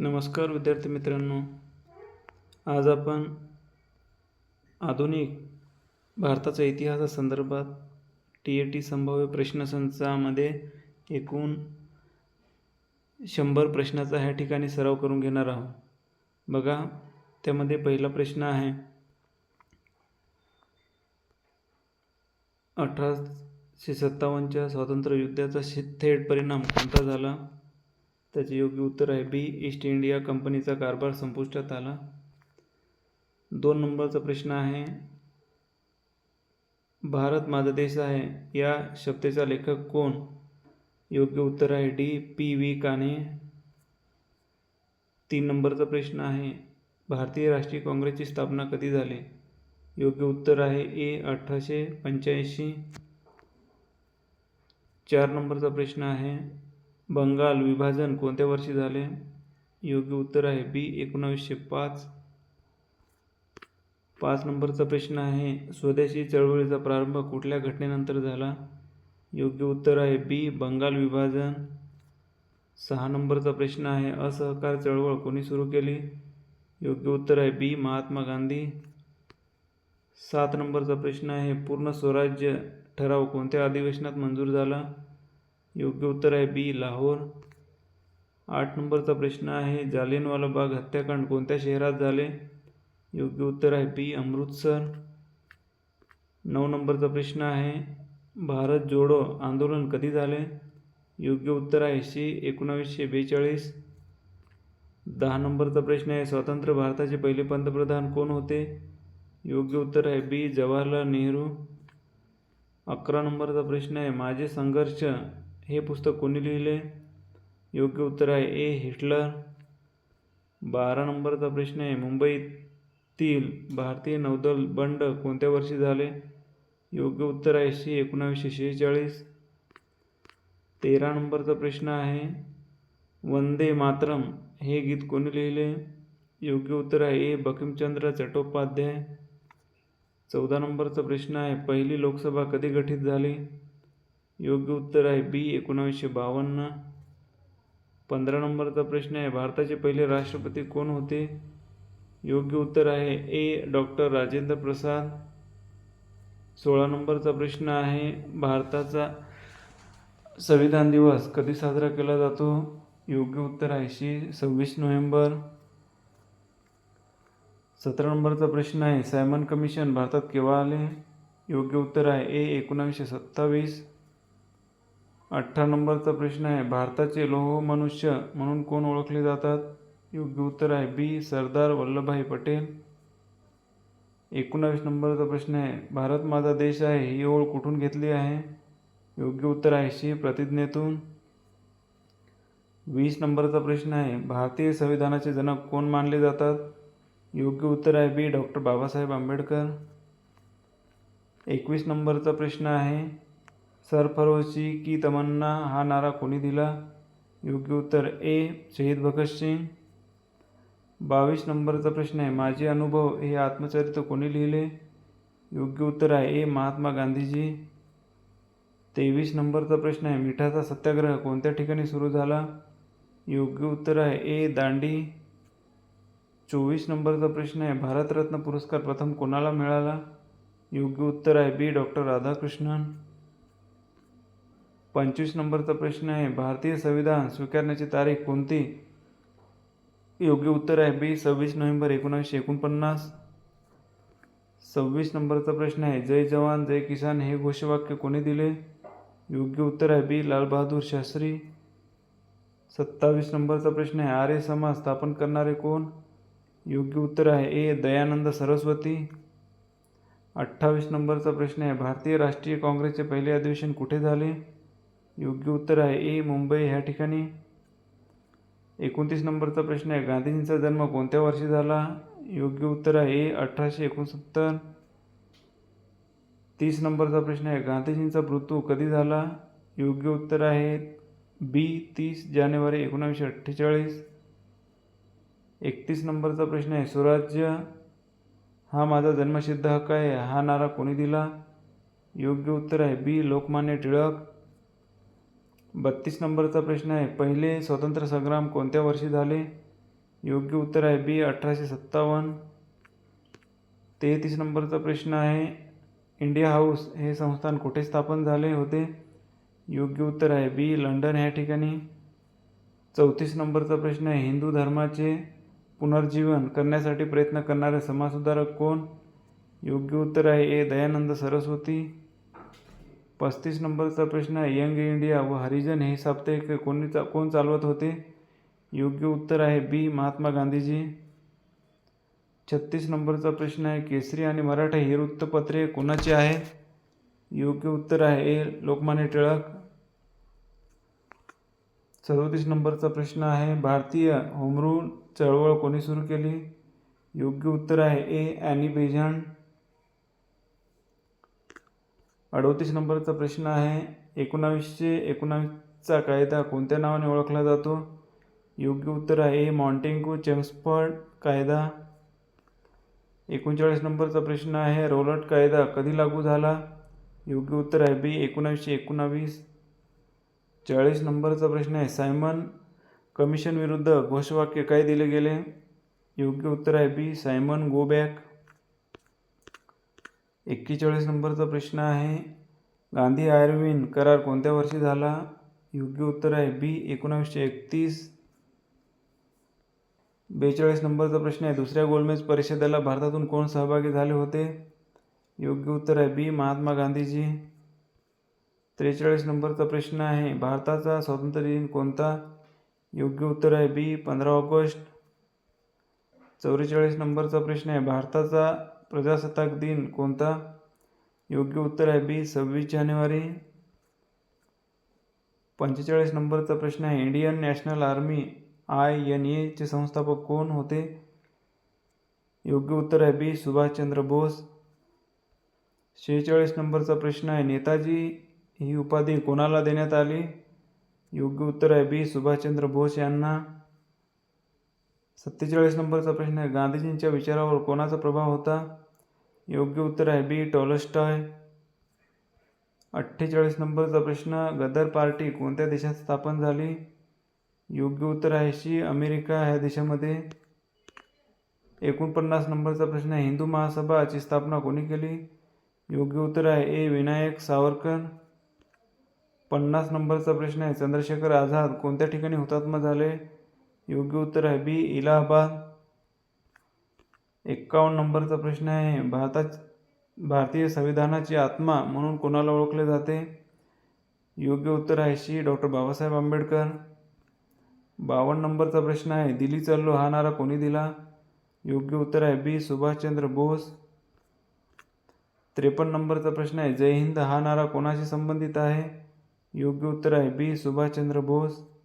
नमस्कार विद्यार्थी मित्रांनो. आज आपण आधुनिक भारताच्या इतिहासासंदर्भात टी ए टी संभाव्य प्रश्नसंचामध्ये एकूण शंभर प्रश्नाचा ह्या ठिकाणी सराव करून घेणार आहोत. बघा त्यामध्ये पहिला प्रश्न आहे अठराशे सत्तावन्नच्या स्वातंत्र्य युद्धाचा थेट परिणाम कोणता झाला? त्याचे योग्य उत्तर आहे. बी ईस्ट इंडिया कंपनीचा कारभार संपुष्टात आला. दोन नंबरचा प्रश्न आहे भारत माझा देश आहे या शब्देचा लेखक कोण? योग्य उत्तर आहे डी पी व्ही काने तीन नंबरचा प्रश्न आहे भारतीय राष्ट्रीय काँग्रेसची स्थापना कधी झाली? योग्य उत्तर आहे ए अठराशे पंच्याऐंशी. चार नंबरचा प्रश्न आहे बंगाल विभाजन कोणत्या वर्षी झाले? योग्य उत्तर आहे. बी एकोणावीसशे पाच. पाच नंबरचा प्रश्न आहे. स्वदेशी चळवळीचा प्रारंभ कुठल्या घटनेनंतर झाला? योग्य उत्तर आहे बी बंगाल विभाजन. सहा नंबरचा प्रश्न आहे. असहकार चळवळ कोणी सुरू केली? योग्य उत्तर आहे बी महात्मा गांधी. सात नंबरचा प्रश्न आहे. पूर्ण स्वराज्य ठराव कोणत्या अधिवेशनात मंजूर झाला? योग्य उत्तर आहे बी लाहोर. आठ नंबरचा प्रश्न आहे जालियनवाला बाग हत्याकांड कोणत्या शहरात झाले? योग्य उत्तर आहे बी अमृतसर. नऊ नंबरचा प्रश्न आहे भारत जोडो आंदोलन कधी झाले? योग्य उत्तर आहे सी एकोणावीसशे बेचाळीस. दहा नंबरचा प्रश्न आहे स्वतंत्र भारताचे पहिले पंतप्रधान कोण होते? योग्य उत्तर आहे बी जवाहरलाल नेहरू. अकरा नंबरचा प्रश्न आहे माझे संघर्ष हे पुस्तक कोणी लिहिले? योग्य उत्तर आहे ए. हिटलर. बारा नंबरचा प्रश्न आहे. मुंबईतील भारतीय नौदल बंड कोणत्या वर्षी झाले? योग्य उत्तर आहे सी. एकोणावीसशे शेहेचाळीस. तेरा नंबरचा प्रश्न आहे. वंदे मातरम हे गीत कोणी लिहिले? योग्य उत्तर आहे ए. बकिमचंद्र चट्टोपाध्याय. चौदा नंबरचा प्रश्न आहे. पहिली लोकसभा कधी गठीत झाली? योग्य उत्तर आहे. बी एकोणावीसशे बावन्न. पंधरा नंबरचा प्रश्न आहे. भारताचे पहिले राष्ट्रपती कोण होते? योग्य उत्तर आहे. A doctor Rajendra Prasad. सोळा नंबरचा प्रश्न आहे. भारताचा संविधान दिवस कधी साजरा केला जातो? योग्य उत्तर आहे. शी सव्वीस नोव्हेंबर. सतरा नंबरचा प्रश्न आहे. सायमन कमिशन भारतात केव्हा आले? योग्य उत्तर आहे. ए एकोणावीसशे सत्तावीस. अठरा नंबरचा प्रश्न आहे भारताचे लोह मनुष्य म्हणून कोण ओळखले जातात? योग्य उत्तर आहे बी सरदार वल्लभभाई पटेल. एकोणावीस नंबरचा प्रश्न आहे भारत माझा देश आहे ही ओळ कुठून घेतली आहे? योग्य उत्तर आहे शी प्रतिज्ञेतून. वीस नंबरचा प्रश्न आहे भारतीय संविधानाचे जनक कोण मानले जातात? योग्य उत्तर आहे बी डॉक्टर बाबासाहेब आंबेडकर. एकवीस नंबरचा प्रश्न आहे सरफरोशी की तमन्ना हा नारा कोणी दिला? योग्य उत्तर ए. शहीद भगतसिंग बावीस नंबरचा प्रश्न आहे माझे अनुभव हे आत्मचरित्र कोणी लिहिले? योग्य उत्तर आहे ए. महात्मा गांधीजी. तेवीस नंबरचा प्रश्न आहे मिठाचा सत्याग्रह कोणत्या ठिकाणी सुरू झाला? योग्य उत्तर आहे ए. दांडी. चोवीस नंबरचा प्रश्न आहे भारतरत्न पुरस्कार प्रथम कोणाला मिळाला? योग्य उत्तर आहे बी. डॉक्टर राधाकृष्णन. पंचवीस नंबरचा प्रश्न आहे. भारतीय संविधान स्वीकारण्याची तारीख कोणती? योग्य उत्तर आहे. बी सव्वीस नोव्हेंबर एकोणीसशे एकोणपन्नास. सव्वीस नंबरचा प्रश्न आहे. जय जवान जय किसान हे घोषवाक्य कोणी दिले? योग्य उत्तर आहे. बी लालबहादूर शास्त्री. सत्तावीस नंबरचा प्रश्न आहे. आर्य समाज स्थापन करणारे कोण? योग्य उत्तर आहे. ए दयानंद सरस्वती. अठ्ठावीस नंबरचा प्रश्न आहे. भारतीय राष्ट्रीय काँग्रेसचे पहिले अधिवेशन कुठे झाले? योग्य उत्तर आहे. ए मुंबई. ह्या ठिकाणी एकोणतीस नंबरचा प्रश्न आहे. गांधीजींचा जन्म कोणत्या वर्षी झाला? योग्य उत्तर आहे. ए अठराशे एकोणसत्तर. तीस नंबरचा प्रश्न आहे. गांधीजींचा मृत्यू कधी झाला? योग्य उत्तर आहे. बी तीस जानेवारी एकोणावीसशे अठ्ठेचाळीस. एकतीस नंबरचा प्रश्न आहे. स्वराज्य हा माझा जन्मसिद्ध हक्क आहे. हा नारा कोणी दिला? योग्य उत्तर आहे. बी लोकमान्य टिळक. बत्तीस नंबरचा प्रश्न आहे. पहिले स्वतंत्र संग्राम कोणत्या वर्षी झाले? योग्य उत्तर आहे बी अठराशे सत्तावन्न. तेहतीस नंबरचा प्रश्न आहे इंडिया हाऊस हे संस्थान कुठे स्थापन झाले होते? योग्य उत्तर आहे बी लंडन ह्या ठिकाणी. चौतीस नंबरचा प्रश्न आहे हिंदू धर्माचे पुनर्जीवन करण्यासाठी प्रयत्न करणारे समाजसुधारक कोण? योग्य उत्तर आहे ए दयानंद सरस्वती. पस्तीस नंबरचा प्रश्न आहे. यंग इंडिया व हरिजन हे साप्ताहिक कोणी चा कोण चालवत होते? योग्य उत्तर आहे बी. महात्मा गांधीजी. छत्तीस नंबरचा प्रश्न आहे. केसरी आणि मराठा ही वृत्तपत्रे कोणाची आहे? योग्य उत्तर आहे ए. लोकमान्य टिळक. सदोतीस नंबरचा प्रश्न आहे. भारतीय होमरूल चळवळ कोणी सुरू केली? योग्य उत्तर आहे ए. ॲनी बेझंट अडोतीस नंबरचा प्रश्न आहे. एकोणावीसशे एकोणावीसचा कायदा कोणत्या नावाने ओळखला जातो? योग्य उत्तर आहे ए मॉन्टेंगो चेम्सफर्ड कायदा. एकोणचाळीस नंबरचा प्रश्न आहे रोलट कायदा कधी लागू झाला? योग्य उत्तर आहे बी एकोणावीसशे एकोणावीस. चाळीस नंबरचा प्रश्न आहे सायमन कमिशन विरुद्ध घोषवाक्य काय दिले गेले? योग्य उत्तर आहे बी सायमन गो बॅक एक्केचाळीस नंबरचा प्रश्न आहे. गांधी आयर्विन करार कोणत्या वर्षी झाला? योग्य उत्तर आहे. बी एकोणावीसशे एकतीस. बेचाळीस नंबरचा प्रश्न आहे. दुसऱ्या गोलमेज परिषदेला भारतातून कोण सहभागी झाले होते? योग्य उत्तर आहे. बी महात्मा गांधीजी. त्रेचाळीस नंबरचा प्रश्न आहे. भारताचा स्वातंत्र्य दिन कोणता? योग्य उत्तर आहे. बी पंधरा ऑगस्ट. चौवेचाळीस नंबरचा प्रश्न आहे. भारताचा प्रजासत्ताक दिन कोणता? योग्य उत्तर आहे बी सव्वीस जानेवारी. पंचेचाळीस नंबरचा प्रश्न आहे. Indian National Army I N एचे संस्थापक कोण होते? योग्य उत्तर आहे बी सुभाषचंद्र बोस. शेहेचाळीस नंबरचा प्रश्न आहे. नेताजी ही उपाधी कोणाला देण्यात आली? योग्य उत्तर आहे बी सुभाषचंद्र बोस यांना. सत्तेचाळीस नंबरचा प्रश्न आहे. गांधीजींच्या विचारावर कोणाचा प्रभाव होता? योग्य उत्तर आहे बी. टॉलस्टॉय. अठ्ठेचाळीस नंबरचा प्रश्न गदर पार्टी कोणत्या देशात स्थापन झाली? योग्य उत्तर आहे शी अमेरिका ह्या देशामध्ये. एकोणपन्नास नंबरचा प्रश्न आहे. हिंदू महासभाची स्थापना कोणी केली? योग्य उत्तर आहे ए. विनायक सावरकर. पन्नास नंबरचा प्रश्न आहे चंद्रशेखर आझाद कोणत्या ठिकाणी हुतात्मा झाले? योग्य उत्तर आहे. बी इलाहाबाद. एक्कावन्न नंबरचा प्रश्न आहे. भारतात भारतीय संविधानाची आत्मा म्हणून कोणाला ओळखले जाते? योग्य उत्तर आहे शी डॉक्टर बाबासाहेब आंबेडकर. बावन्न नंबरचा प्रश्न आहे. दिल्ली चल्लो हा नारा कोणी दिला? योग्य उत्तर आहे बी सुभाषचंद्र बोस. त्रेपन्न नंबरचा प्रश्न आहे. जय हिंद हा नारा कोणाशी संबंधित आहे? योग्य उत्तर आहे बी सुभाषचंद्र बोस.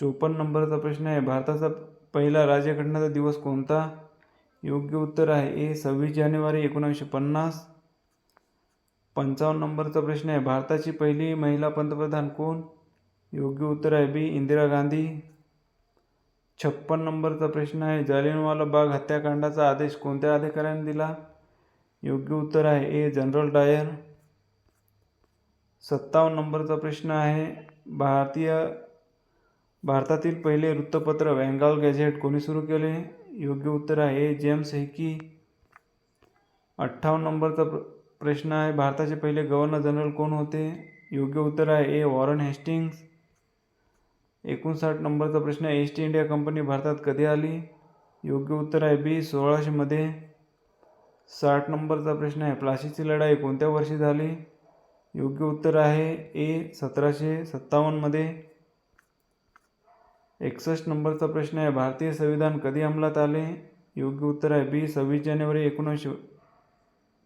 चोपन्न नंबरचा प्रश्न आहे. भारताचा पहिला राज्यघटनेचा दिवस कोणता? योग्य उत्तर आहे. ए सव्वीस जानेवारी एकोणावीसशे पन्नास. पंचावन्न नंबरचा प्रश्न आहे. भारताची पहिली महिला पंतप्रधान कोण? योग्य उत्तर आहे. बी इंदिरा गांधी. छप्पन नंबरचा प्रश्न आहे. जालियनवाला बाग हत्याकांडाचा आदेश कोणत्या अधिकाऱ्याने दिला? योग्य उत्तर आहे. A general Dyer. सत्तावन्न नंबरचा प्रश्न आहे. भारतीय भारतातील पहिले वृत्तपत्र बंगाल गॅझेट. कोणी सुरू केले? योग्य उत्तर आहे ए जेम्स हेकी. अठ्ठावन्न नंबरचा प्र प्रश्न आहे भारताचे पहिले गव्हर्नर जनरल कोण होते? योग्य उत्तर आहे ए. Warren Hastings. एकोणसाठ नंबरचा प्रश्न आहे ईस्ट इंडिया कंपनी भारतात कधी आली? योग्य उत्तर आहे बी. सोळाशेमध्ये साठ नंबरचा प्रश्न आहे प्लाशीची लढाई कोणत्या वर्षी झाली? योग्य उत्तर आहे ए. सतराशे सत्तावन्नमध्ये एकसष्ट नंबरचा प्रश्न आहे भारतीय संविधान कधी अंमलात आले? योग्य उत्तर आहे बी सव्वीस जानेवारी एकोणीसशे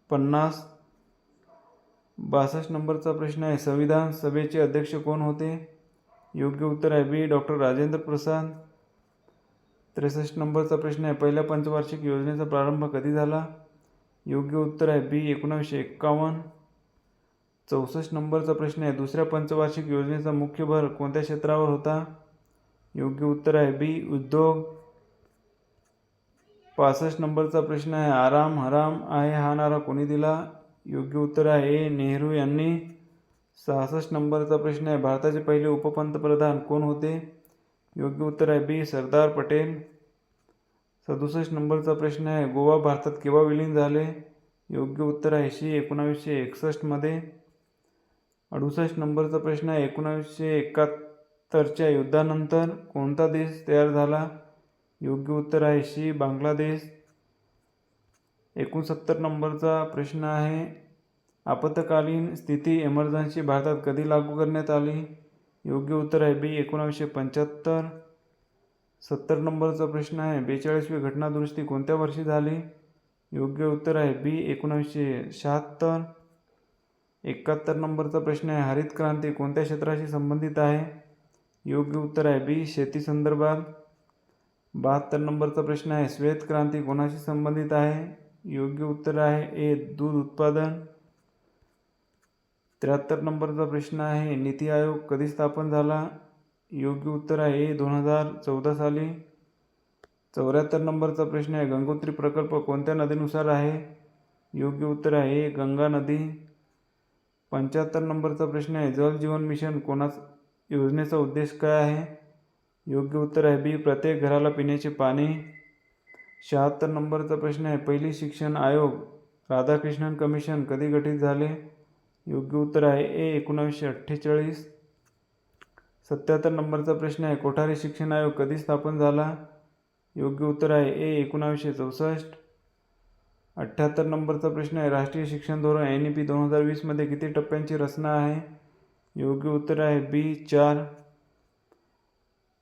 पन्नास. बासष्ट नंबरचा प्रश्न आहे संविधान सभेचे अध्यक्ष कोण होते? योग्य उत्तर आहे बी डॉक्टर राजेंद्र प्रसाद. त्रेसष्ट नंबरचा प्रश्न आहे पहिल्या पंचवार्षिक योजनेचा प्रारंभ कधी झाला? योग्य उत्तर आहे बी एकोणावीसशे एक्कावन्न. चौसष्ट नंबरचा प्रश्न आहे दुसऱ्या पंचवार्षिक योजनेचा मुख्य भर कोणत्या क्षेत्रावर होता? योग्य उत्तर आहे. बी उद्योग. पासष्ट नंबरचा प्रश्न आहे. आराम हराम आहे हा नारा कोणी दिला? योग्य उत्तर आहे. ए नेहरू यांनी. सहासष्ट नंबरचा प्रश्न आहे. भारताचे पहिले उपपंतप्रधान कोण होते? योग्य उत्तर आहे. बी सरदार पटेल. सदुसष्ट नंबरचा प्रश्न आहे. गोवा भारतात केव्हा विलीन झाले? योग्य उत्तर आहे. शी एकोणावीसशे एकसष्टमध्ये अडुसष्ट नंबरचा प्रश्न आहे. एकोणावीसशे सत्तरच्या युद्धानंतर कोणता देश तयार झाला? योग्य उत्तर आहे शी बांगलादेश. एकोणसत्तर नंबरचा प्रश्न आहे आपत्कालीन स्थिती एमर्जन्सी भारतात कधी लागू करण्यात आली? योग्य उत्तर आहे बी एकोणावीसशे पंच्याहत्तर. सत्तर नंबरचा प्रश्न आहे बेचाळीसवी घटनादुरुस्ती कोणत्या वर्षी झाली? योग्य उत्तर आहे बी एकोणावीसशे शहात्तर. एकाहत्तर नंबरचा प्रश्न आहे हरित क्रांती कोणत्या क्षेत्राशी संबंधित आहे? योग्य उत्तर आहे. बी शेती संदर्भात बहात्तर नंबरचा प्रश्न आहे. श्वेत क्रांती कोणाशी संबंधित आहे? योग्य उत्तर आहे. ए दूध उत्पादन. त्र्याहत्तर नंबरचा प्रश्न आहे. नीती आयोग कधी स्थापन झाला? योग्य उत्तर आहे. ए दोन हजार चौदा साली. चौऱ्याहत्तर नंबरचा प्रश्न आहे. गंगोत्री प्रकल्प कोणत्या नदीनुसार आहे? योग्य उत्तर आहे. ए गंगा नदी. पंच्याहत्तर नंबरचा प्रश्न आहे. जल जीवन मिशन कोणाच योजनेचा उद्देश काय आहे? योग्य उत्तर आहे. बी. प्रत्येक घराला पिण्याचे पाणी. शहात्तर नंबरचा प्रश्न आहे. पहिली शिक्षण आयोग राधाकृष्णन कमिशन कधी गठीत झाले? योग्य उत्तर आहे. ए. एकोणावीसशे अठ्ठेचाळीस. सत्याहत्तर नंबरचा प्रश्न आहे. कोठारी शिक्षण आयोग कधी स्थापन झाला? योग्य उत्तर आहे. ए. एकोणावीसशे चौसष्ट. अठ्ठ्याहत्तर नंबरचा प्रश्न आहे. राष्ट्रीय शिक्षण धोरण एन ई पी दोन हजार वीसमध्ये किती टप्प्यांची रचना आहे? योग्य उत्तर आहे. बी चार.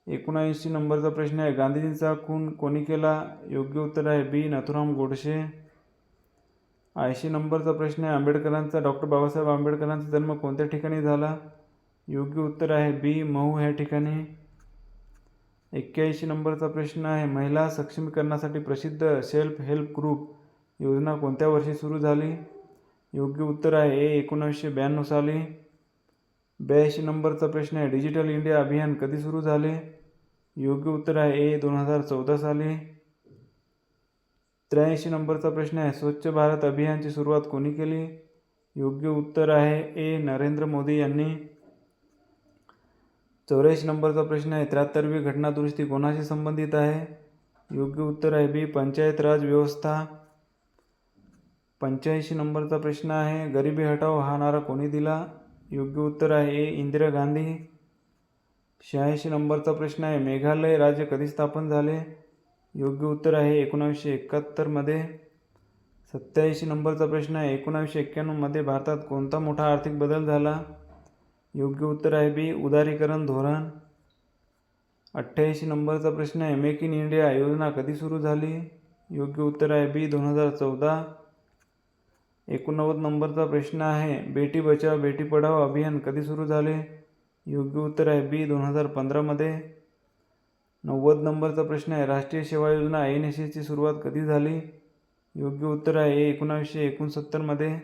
एकोणऐंशी नंबरचा प्रश्न आहे. गांधीजींचा खून कोणी केला? योग्य उत्तर आहे. बी नथुराम गोडसे. ऐंशी नंबरचा प्रश्न आहे. आंबेडकरांचा डॉक्टर बाबासाहेब आंबेडकरांचा जन्म कोणत्या ठिकाणी झाला? योग्य उत्तर आहे. बी महू ह्या ठिकाणी. एक्क्याऐंशी नंबरचा प्रश्न आहे. महिला सक्षमीकरणासाठी प्रसिद्ध सेल्फ हेल्प ग्रुप योजना कोणत्या वर्षी सुरू झाली? योग्य उत्तर आहे. ए एकोणीसशे ब्याण्णव साली. ब्याऐंशी नंबरचा प्रश्न आहे. डिजिटल इंडिया अभियान कधी सुरू झाले? योग्य उत्तर आहे ए दोन हजार चौदा साली. त्र्याऐंशी नंबरचा प्रश्न आहे स्वच्छ भारत अभियानची सुरुवात कोणी केली? योग्य उत्तर आहे ए नरेंद्र मोदी यांनी. चौऱ्याऐंशी नंबरचा प्रश्न आहे त्र्याहत्तरवी घटना दुरुस्ती कोणाशी संबंधित आहे? योग्य उत्तर आहे बी पंचायत राज व्यवस्था. पंच्याऐंशी नंबरचा प्रश्न आहे गरिबी हटाव हा नारा कोणी दिला? योग्य उत्तर आहे. इंदिरा गांधी शहाऐंशी नंबरचा प्रश्न आहे. मेघालय राज्य कधी स्थापन झाले? योग्य उत्तर आहे एकोणावीसशे एकाहत्तरमध्ये सत्याऐंशी नंबरचा प्रश्न आहे. एकोणावीसशे एक्क्याण्णवमध्ये भारतात कोणता मोठा आर्थिक बदल झाला? योग्य उत्तर आहे बी उदारीकरण धोरण. अठ्ठ्याऐंशी नंबरचा प्रश्न आहे. मेक इन इंडिया योजना कधी सुरू झाली? योग्य उत्तर आहे बी दोन हजार चौदा. एकोणनव्वद नंबरचा प्रश्न आहे बेटी बचाव बेटी पढाव अभियान कधी सुरू झाले? योग्य उत्तर आहे बी दोन हजार पंधरामध्ये नव्वद नंबरचा प्रश्न आहे राष्ट्रीय सेवा योजना एन एस एसची सुरुवात कधी झाली? योग्य उत्तर आहे ए एकोणावीसशे एकोणसत्तरमध्ये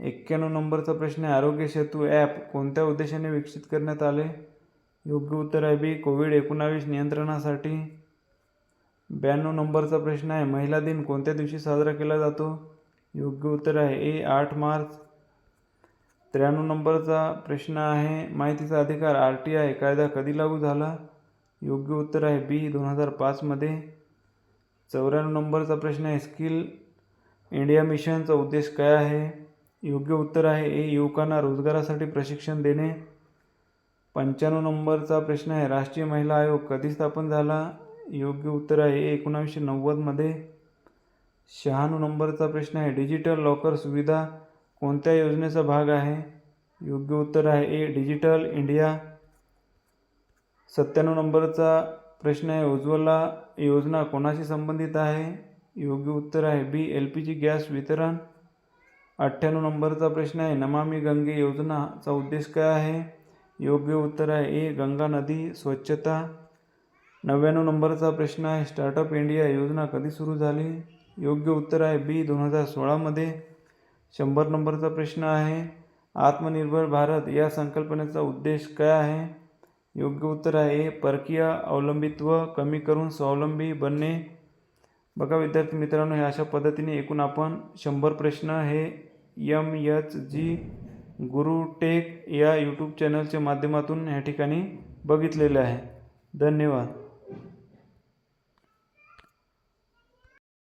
एक्क्याण्णव नंबरचा प्रश्न आहे आरोग्य सेतू ॲप कोणत्या उद्देशाने विकसित करण्यात आले? योग्य उत्तर आहे बी कोविड एकोणावीस नियंत्रणासाठी. ब्याण्णव नंबरचा प्रश्न आहे महिला दिन कोणत्या दिवशी साजरा केला जातो? योग्य उत्तर आहे. ए आठ मार्च. त्र्याण्णव नंबरचा प्रश्न आहे. माहितीचा अधिकार आर टी आय कायदा कधी लागू झाला? योग्य उत्तर आहे. बी दोन हजार पाचमध्ये चौऱ्याण्णव नंबरचा प्रश्न आहे. स्किल इंडिया मिशनचा उद्देश काय आहे? योग्य उत्तर आहे. ए युवकांना रोजगारासाठी प्रशिक्षण देणे. पंच्याण्णव नंबरचा प्रश्न आहे. राष्ट्रीय महिला आयोग कधी स्थापन झाला? योग्य उत्तर आहे. ए एकोणावीसशे नव्वदमध्ये शहाण्णव नंबरचा प्रश्न आहे. डिजिटल लॉकर सुविधा कोणत्या योजनेचा भाग आहे? योग्य उत्तर आहे ए डिजिटल इंडिया. सत्त्याण्णव नंबरचा प्रश्न आहे उज्ज्वला योजना कोणाशी संबंधित आहे? योग्य उत्तर आहे B L P G gas वितरण. अठ्ठ्याण्णव नंबरचा प्रश्न आहे नमामी गंगे योजनाचा उद्देश काय आहे? योग्य उत्तर आहे ए गंगा नदी स्वच्छता. नव्याण्णव नंबरचा प्रश्न आहे स्टार्टअप इंडिया योजना कधी सुरू झाली? योग्य उत्तर आहे. बी दोन हजार सोळामध्ये शंभर नंबरचा प्रश्न आहे. आत्मनिर्भर भारत या संकल्पनेचा उद्देश काय आहे? योग्य उत्तर आहे. परकीय अवलंबित्व कमी करून स्वावलंबी बनणे. बघा विद्यार्थी मित्रांनो हे अशा पद्धतीने एकूण आपण शंभर प्रश्न हे यम एच जी गुरु टेक या यूट्यूब चॅनलच्या माध्यमातून या ठिकाणी बघितलेले आहे. धन्यवाद.